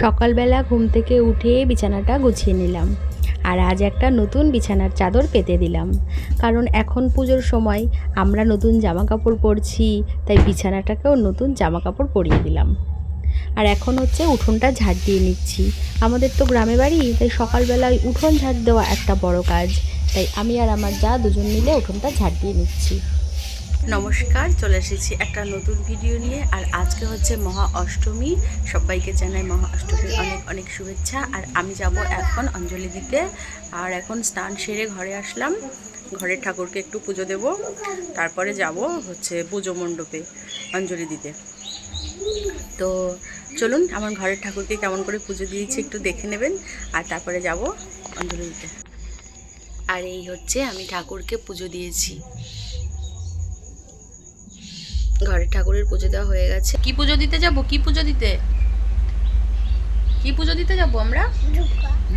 সকালবেলা ঘুম থেকে উঠে বিছানাটা গুছিয়ে নিলাম। আর আজ একটা নতুন বিছানার চাদর পেতে দিলাম। কারণ এখন পুজোর সময় আমরা নতুন জামা কাপড় পরছি, তাই বিছানাটাকেও নতুন জামা কাপড় পরিয়ে দিলাম। আর এখন হচ্ছে উঠোনটা ঝাড় দিয়ে নিচ্ছি। আমাদের তো গ্রামে বাড়ি, তাই সকালবেলায় উঠোন ঝাড় দেওয়া একটা বড় কাজ। তাই আমি আর আমার যা দুজন মিলে উঠোনটা ঝাড় দিয়ে নিচ্ছি। নমস্কার, চলে এসেছি একটা নতুন ভিডিও নিয়ে, আর আজকে হচ্ছে মহা অষ্টমী। সবাইকে জানাই মহা অষ্টমীর অনেক অনেক শুভেচ্ছা, আর আমি যাব এখন অঞ্জলি দিতে। আর এখন স্নান সেরে ঘরে আসলাম। ঘরের ঠাকুরকে একটু পুজো দেব। তারপরে যাব হচ্ছে পুজো মণ্ডপে অঞ্জলি দিতে। তো চলুন, আমার ঘরের ঠাকুরকে কেমন করে পুজো দিয়েছি একটু দেখে নেবেন, আর তারপরে যাব অঞ্জলি দিতে। আর এই হচ্ছে আমি ঠাকুরকে পুজো দিয়েছি। ঘরের ঠাকুরের পুজো দেওয়া হয়ে গেছে। কি পুজো দিতে যাব? কি পুজো দিতে? কি পুজো দিতে যাব আমরা?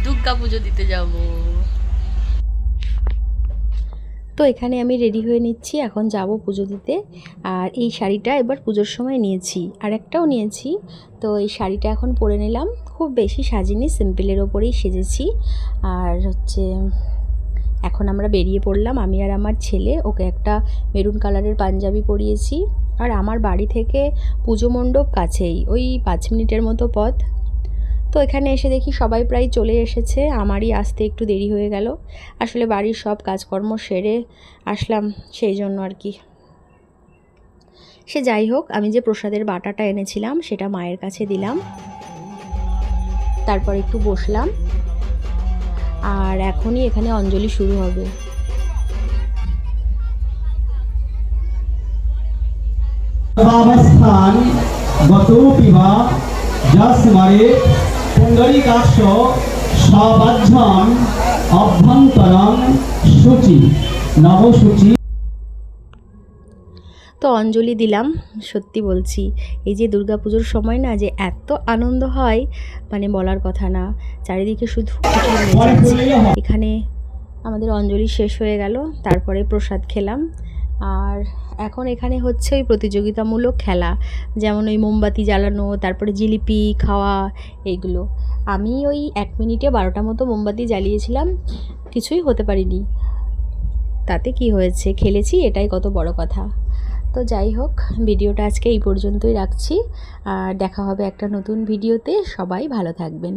দুর্গা পুজো দিতে যাব। তো এখানে আমি রেডি হয়ে নিচ্ছি এখন যাব পুজো দিতে। আর এই শাড়িটা এবার পুজোর সময় নিয়েছি আর একটাও নিয়েছি। তো এই শাড়িটা এখন পরে নিলাম। খুব বেশি সাজিনি সিম্পলের ওপরেই সেজেছি। আর হচ্ছে এখন আমরা বেরিয়ে পড়লাম। আমি আর আমার ছেলে, ওকে একটা মেরুন কালারের পাঞ্জাবি পরিয়েছি। আর আমার বাড়ি থেকে পুজো মণ্ডপ কাছেই, ওই পাঁচ মিনিটের মতো পথ। তো এখানে এসে দেখি সবাই প্রায় চলে এসেছে। আমারই আসতে একটু দেরি হয়ে গেল। আসলে বাড়ির সব কাজকর্ম সেরে আসলাম সেই জন্য আর কি। সে যাই হোক, আমি যে প্রসাদের বাটাটা এনেছিলাম, সেটা মায়ের কাছে দিলাম। তারপর একটু বসলাম। আর এখনই এখানে অঞ্জলি শুরু হবে। অবস্থান গতোপি বা যস্মরে পুণ্ডরিকাক্ষ সবাহ্যন অভ্যন্তরম সূচি। নবশুচি তো অঞ্জলি দিলাম, সত্যি বলছি। এই যে দুর্গাপুজোর সময় না যে এত আনন্দ হয় মানে বলার কথা না। চারিদিকে শুধু এখানে আমাদের অঞ্জলি শেষ হয়ে গেল, তারপরে প্রসাদ খেলাম। আর এখন এখানে হচ্ছে ওই প্রতিযোগিতামূলক খেলা, যেমন ওই মোমবাতি জ্বালানো, তারপরে জিলিপি খাওয়া, এইগুলো। আমি ওই এক মিনিটে বারোটা মতো মোমবাতি জ্বালিয়েছিলাম, কিছুই হতে পারিনি। তাতে কি হয়েছে? খেলেছি, এটাই কত বড় কথা। তো যাই হোক, ভিডিওটা আজকে এই পর্যন্তই রাখছি। আর দেখা হবে একটা নতুন ভিডিওতে। সবাই ভালো থাকবেন।